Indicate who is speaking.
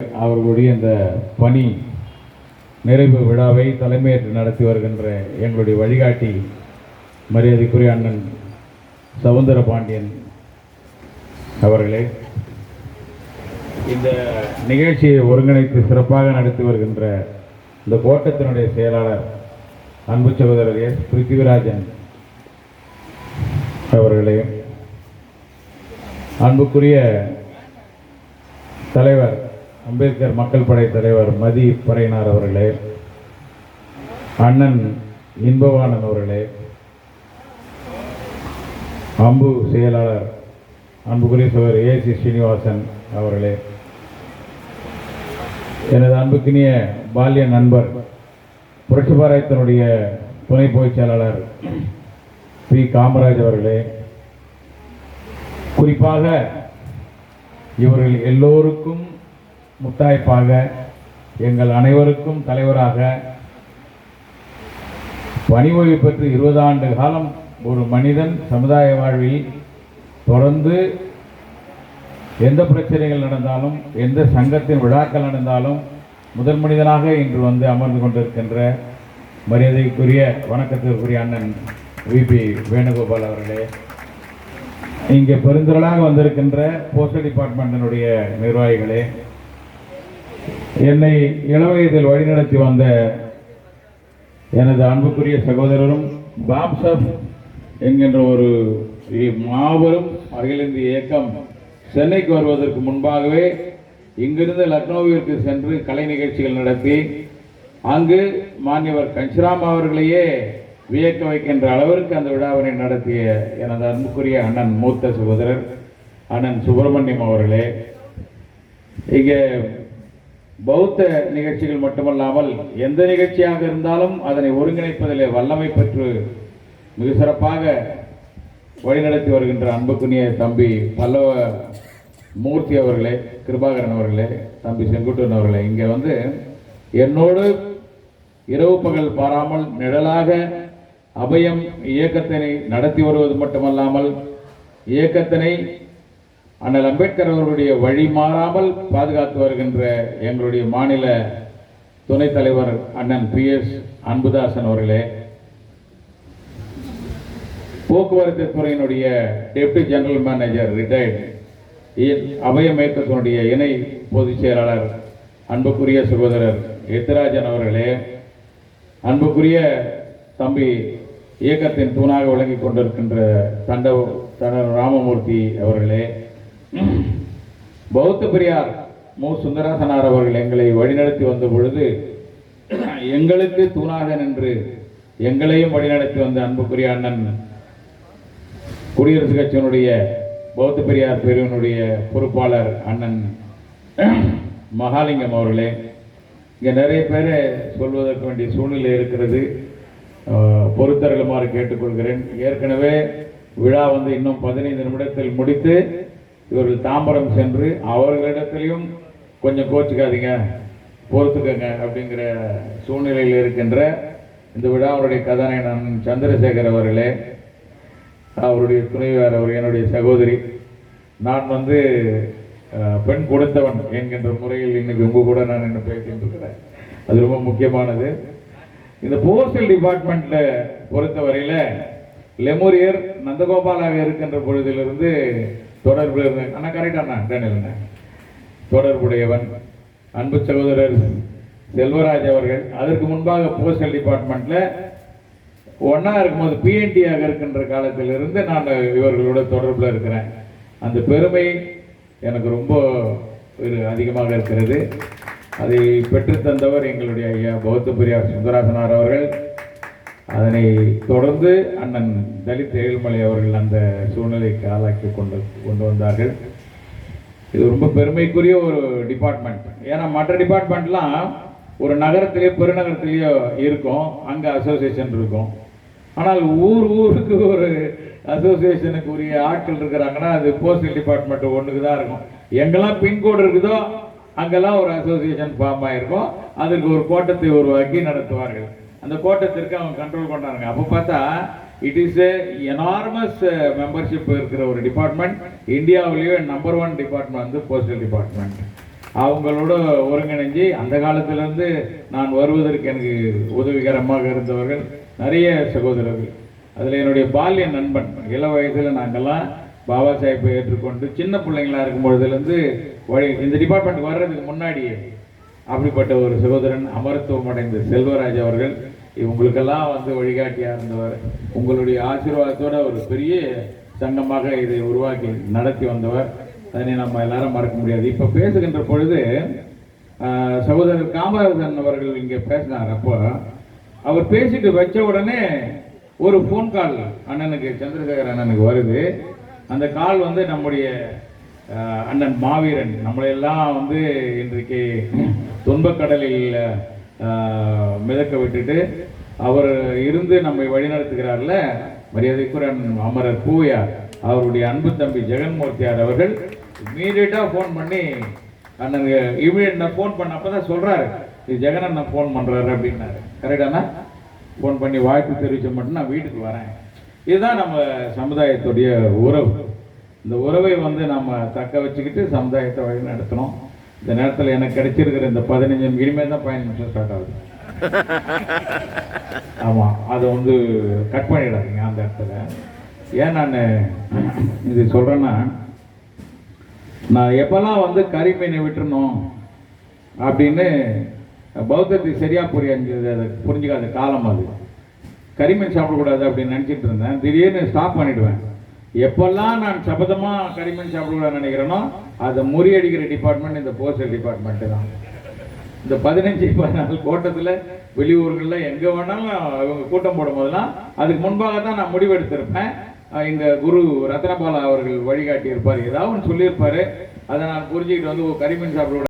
Speaker 1: அவர்களுடைய இந்த பணி நிறைவு விழாவை தலைமையேற்று நடத்தி வருகின்ற எங்களுடைய வழிகாட்டி மரியாதைக்குரிய அண்ணன் சவுந்தர பாண்டியன் அவர்களே இந்த நிகழ்ச்சியை ஒருங்கிணைத்து சிறப்பாக நடத்தி வருகின்ற இந்த கோட்டத்தினுடைய செயலாளர் அன்பு சகோதரர் எஸ் பிருத்திவிராஜன் அவர்களே அன்புக்குரிய தலைவர் அம்பேத்கர் மக்கள் படை தலைவர் மதி பறையினார் அவர்களே அண்ணன் இன்பவானன் அவர்களே அம்பு செயலாளர் அன்புக்குரிய சகோதரர் ஏ சி ஸ்ரீனிவாசன் அவர்களே எனது அன்புக்கினிய பால்ய நண்பர் புரட்சி துணை பொதுச் செயலாளர் பி. காமராஜ் அவர்களே குறிப்பாக இவர்கள் எல்லோருக்கும் முத்தாய்ப்பாக எங்கள் அனைவருக்கும் தலைவராக பணி ஓய்வு பெற்று இருபது ஆண்டு காலம் ஒரு மனிதன் சமுதாய வாழ்வில் தொடர்ந்து எந்த பிரச்சனைகள் நடந்தாலும் எந்த சங்கத்தின் விழாக்கள் நடந்தாலும் முதல் மனிதனாக இன்று வந்து அமர்ந்து கொண்டிருக்கின்ற மரியாதைக்குரிய வணக்கத்திற்குரிய அண்ணன் விபி வேணுகோபால் அவர்களே. இங்கே பெருந்திரளாக வந்திருக்கின்ற போஸ்டல் டிபார்ட்மெண்ட்டினுடைய நிர்வாகிகளே என்னை இளவயதில் வழிநடத்தி வந்த எனது அன்புக்குரிய சகோதரரும் பாம்சப் என்கின்ற ஒரு மாபெரும் அகில இந்திய இயக்கம் சென்னைக்கு வருவதற்கு முன்பாகவே இங்கிருந்து லக்னோவிற்கு சென்று கலை நிகழ்ச்சிகள் நடத்தி அங்கு மாநியவர் கஞ்சிராம் அவர்களையே வியக்க வைக்கின்ற அளவிற்கு அந்த விழாவினை நடத்திய எனது அன்புக்குரிய அண்ணன் மூத்த சகோதரர் அண்ணன் சுப்பிரமணியம் அவர்களே. இங்கே பௌத்த நிகழ்ச்சிகள் மட்டுமல்லாமல் எந்த நிகழ்ச்சியாக இருந்தாலும் அதனை ஒருங்கிணைப்பதிலே வல்லமை பெற்று மிக சிறப்பாக வழிநடத்தி வருகின்ற அன்புக்குரிய தம்பி பல்லவ மூர்த்தி அவர்களே கிருபாகரன் அவர்களே தம்பி செங்குட்டன் அவர்களே இங்கே வந்து என்னோடு இரவு பகல் பாராமல் நிழலாக அபயம் இயக்கத்தினை நடத்தி வருவது மட்டுமல்லாமல் இயக்கத்தினை அண்ணல் அம்பேத்கர் அவர்களுடைய வழி மாறாமல் பாதுகாத்து வருகின்ற எங்களுடைய மாநில துணைத் தலைவர் அண்ணன் பி எஸ் அன்புதாசன் அவர்களே போக்குவரத்து துறையினுடைய டெப்டி ஜெனரல் மேனேஜர் ரிட்டையர்டு அபயம் இயக்கத்தினுடைய இணை பொதுச் செயலாளர் அன்புக்குரிய சகோதரர் எத்திராஜன் அவர்களே அன்புக்குரிய தம்பி இயக்கத்தின் தூணாக விளங்கி கொண்டிருக்கின்ற தண்ட தன ராமமூர்த்தி அவர்களே பௌத்த பெரியார் மு. சுந்தராசனார் அவர்கள் எங்களை வழிநடத்தி வந்த பொழுது எங்களுக்கு தூணாக நின்று எங்களையும் வழிநடத்தி வந்த அன்புக்குரிய அண்ணன் குடியரசுக் கட்சியினுடைய பௌத்த பெரியார் பிரிவினுடைய பொறுப்பாளர் அண்ணன் மகாலிங்கம் அவர்களே இங்கே நிறைய பேர் சொல்வதற்கு வேண்டிய சூழ்நிலை இருக்கிறது. அஹ், பொறுத்தருளுமாறு கேட்டுக்கொள்கிறேன். ஏற்கனவே விழா வந்து இன்னும் பதினைந்து நிமிடத்தில் முடித்து இவர்கள் தாம்பரம் சென்று அவர்களிடத்திலையும் கொஞ்சம் கோச்சிக்காதீங்க பொறுத்துக்கங்க அப்படிங்கிற சூழ்நிலையில் இருக்கின்ற இந்த விழாவுடைய கதாநாயகன் சந்திரசேகர் அவர்களே அவருடைய துணைவியார் அவர் என்னுடைய சகோதரி. நான் வந்து பெண் கொடுத்தவன் என்கின்ற முறையில் இன்னைக்கு உங்கள் கூட நான் என்ன பேசிட்டு இருக்கிறேன். அது ரொம்ப முக்கியமானது. இந்த போஸ்டல் டிபார்ட்மெண்ட்டில் பொறுத்தவரையில் லெமோரியர் நந்தகோபாலாக இருக்கின்ற பொழுதிலிருந்து தொடர்பு இருந்த- அண்ணா கரெக்ட் அண்ணா. தொடர்புடையவன் அன்பு சகோதரர் செல்வராஜ் அவர்கள். அதற்கு முன்பாக போஸ்டல் டிபார்ட்மெண்ட்டில் ஒன்றா இருக்கும்போது பிஎன்டியாக இருக்கின்ற காலத்திலிருந்து நான் இவர்களோட தொடர்பில் இருக்கிறேன். அந்த பெருமை எனக்கு ரொம்ப ஒரு அதிகமாக இருக்கிறது. அதை பெற்றுத்தந்தவர் எங்களுடைய ஐயா பௌத்த சுந்தராசனார் அவர்கள். அதனை தொடர்ந்து அண்ணன் தலித் ஏழுமலை அவர்கள் அந்த சூழ்நிலைக்கு ஆளாக்கி கொண்டு கொண்டு வந்தார்கள். இது ரொம்ப பெருமைக்குரிய ஒரு டிபார்ட்மெண்ட் ஏன்னா மற்ற டிபார்ட்மெண்ட்லாம் ஒரு நகரத்திலேயோ பெருநகரத்திலேயோ இருக்கும். அங்கே அசோசியேஷன் இருக்கும். ஆனால் ஊர் ஊருக்கு ஒரு அசோசியேஷனுக்கு உரிய ஆட்கள் இருக்கிறாங்கன்னா அது போஸ்டல் டிபார்ட்மெண்ட் ஒன்றுக்கு தான் இருக்கும். எங்கெல்லாம் பின்கோடு இருக்குதோ அங்கெல்லாம் ஒரு அசோசியேஷன் ஃபார்ம் ஆகிருக்கும் அதுக்கு ஒரு கோட்டத்தை உருவாக்கி நடத்துவார்கள். அந்த கோட்டத்திற்கு அவங்க கண்ட்ரோல் பண்ணாங்க அப்போ பார்த்தா it is a enormous membership இருக்கிற ஒரு டிபார்ட்மெண்ட் இந்தியாவிலேயே நம்பர் ஒன் டிபார்ட்மெண்ட் வந்து போஸ்டல் டிபார்ட்மெண்ட் அவங்களோட ஒருங்கிணைஞ்சு அந்த காலத்திலேருந்து நான் வருவதற்கு எனக்கு உதவிகரமாக இருந்தவர்கள் நிறைய சகோதரர்கள். அதில் என்னுடைய பால்ய நண்பன் இள வயதில் நாங்கள்லாம் பாபா சாஹிப்பை ஏற்றுக்கொண்டு சின்ன பிள்ளைங்களா இருக்கும் பொழுதுலேருந்து வழி இந்த டிபார்ட்மெண்ட் வர்றதுக்கு முன்னாடியே அப்படிப்பட்ட ஒரு சகோதரன் அமரத்துவம் அடைந்த செல்வராஜ் அவர்கள் இவங்களுக்கெல்லாம் வந்து வழிகாட்டியாக இருந்தவர். உங்களுடைய ஆசீர்வாதத்தோட ஒரு பெரிய சங்கமாக இதை உருவாக்கி நடத்தி வந்தவர். அதனை நம்ம எல்லாரும் மறக்க முடியாது. இப்போ பேசுகின்ற பொழுது சகோதரர் காமராஜன் அவர்கள் இங்கே பேசினார். அப்போ அவர் பேசிட்டு வச்ச உடனே ஒரு ஃபோன் கால் அண்ணனுக்கு சந்திரசேகர் அண்ணனுக்கு வருது. அந்த கால் வந்து நம்முடைய அண்ணன் மாவீரன். நம்மளையெல்லாம் வந்து இன்றைக்கு துன்பக்கடலில் மிதக்க விட்டுட்டு அவர் இருந்து நம்மை வழிநடத்துகிறார்ல மரியாதைக்குரன் அமரர் பூவையார் அவருடைய அன்பு தம்பி ஜெகன்மூர்த்தியார் அவர்கள் இமீடியட்டாக ஃபோன் பண்ணி அண்ணன் இமீடியட் நான் ஃபோன் பண்ண அப்போ தான் சொல்கிறாரு இது ஜெகன் அண்ணன் ஃபோன் பண்ணுறாரு அப்படின்னாரு. கரெக்டாண்ணா ஃபோன் பண்ணி வாழ்த்து தெரிவிச்ச மட்டும் நான் வீட்டுக்கு வரேன். இதுதான் நம்ம சமுதாயத்துடைய உறவு. இந்த உறவை வந்து நம்ம தக்க வச்சுக்கிட்டு சமுதாயத்தை வழி நடத்தணும். இந்த நேரத்தில் எனக்கு கிடைச்சிருக்கிற இந்த பதினஞ்சு இனிமேல் தான் பதினஞ்சு நிமிஷம் ஸ்டார்ட் ஆகுது. ஆமாம் அதை வந்து கட் பண்ணிடாதீங்க அந்த இடத்துல. ஏன் நான் இது சொல்கிறேன்னா நான் எப்போல்லாம் வந்து கரிமீனை விட்டுறணும் அப்படின்னு பௌத்தத்துக்கு சரியாக புரியாது அதை புரிஞ்சுக்காத காலம் அது. கரிமீன் சாப்பிடக்கூடாது அப்படின்னு நினச்சிட்டு இருந்தேன். திடீர்னு ஸ்டாப் பண்ணிடுவேன். எப்பெல்லாம் நான் சபதமாக கரிமீன் சாப்பிடக்கூடாதுன்னு நினைக்கிறேனோ அதை முறியடிக்கிற டிபார்ட்மெண்ட் இந்த போஸ்டல் டிபார்ட்மெண்ட்டு தான். இந்த பதினஞ்சு பதினாலு கோட்டத்தில் வெளியூர்களில் எங்கே வேணாலும் அவங்க கூட்டம் போடும் போதெல்லாம் அதுக்கு முன்பாக தான் நான் முடிவெடுத்திருப்பேன். இந்த குரு ரத்னபாலா அவர்கள் வழிகாட்டி இருப்பார் ஏதாவது ஒன்று சொல்லியிருப்பாரு. அதை நான் புரிஞ்சுக்கிட்டு வந்து கரிமீன் சாப்பிட